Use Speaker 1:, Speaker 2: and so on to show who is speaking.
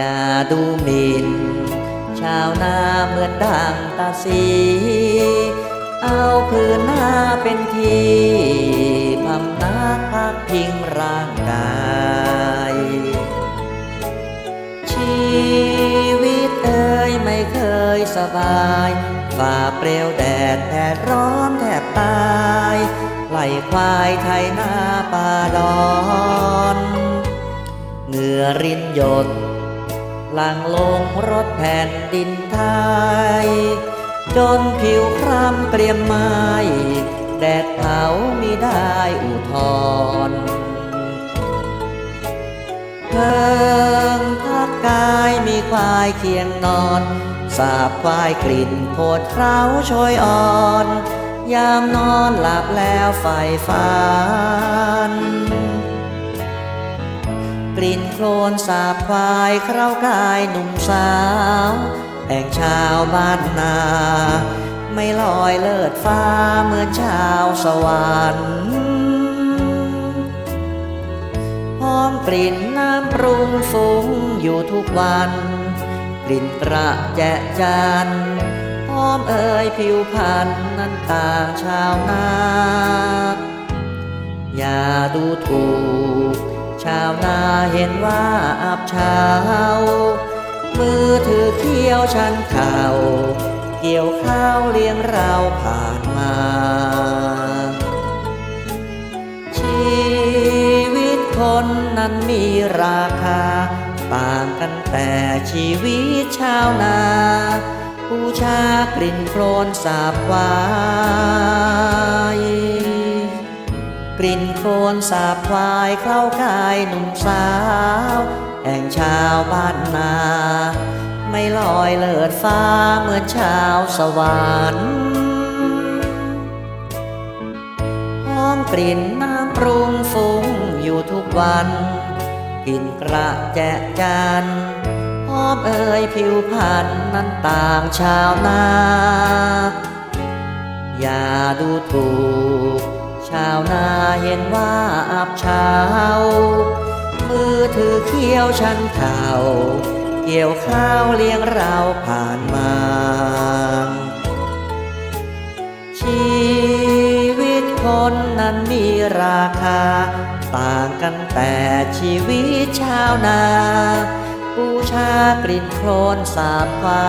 Speaker 1: อย่าดูหมิ่น ชาวนาเหมือนดังตาสี เอาพื้นหน้าเป็นที่พำนักพักพิงร่างกาย ชีวิตเอ่ยไม่เคยสบายฝ่าเปลวแดดแดดร้อนแทบตายไหลควายไทยนาป่าดอน เหงื่อรินหยด หลังลงรถแผ่นดินไทย จนผิวคล้ำเกรียมไม้แดดเผาไมิได้อุทธรเพิงพักกายมีควายเคียงนอน สาบควายกลิ่นโพดเคร้าโชยอ่อน ยามนอนหลับแล้วไฟฟัน กลิ่นโคลนสาบควายเคร้ากายหนุ่มสาวแห่งชาวบ้านนา ไม่ลอยเลิศฟ้าเหมือนชาวสวรรค์หอมกลิ่นน้ำปรุงฟุ้งอยู่ทุกวัน กลิ่นกระแจจันหอมเอ่ยผิวพันธุ์นั้นต่างชาวนาอย่าดูถูก ชาวนาเห็นว่าอับเช้า มือถือเขี้ยวชันเข่า เกี่ยวข้าวเลี้ยงเราผ่านมา ชีวิตคนนั้นมีราคา ต่างกันแต่ชีวิตชาวนาผู้ชากลิ่นโคลนสาบควาย กลิ่นโคลนสาบควายเข้ากายหนุ่มสาว แห่งชาวบ้านนา ไม่ลอยเลิศฟ้าเหมือนชาวสวรรค์หอมกลิ่นน้ำปรุงฟุ้งอยู่ทุกวันกลิ่นกระแจจันหอมเอ่ยผิวพันนั้นต่างชาวนา อย่าดูถูก ชาวนาเห็นว่าอับเช้า มือถือเขี้ยวชันเข่า เกี่ยวข้าวเลี้ยงเราผ่านมา ชีวิตคนนั้นมีราคา ต่างกันแต่ชีวิตชาวนาบูชากลิ่นโคลนสาบควา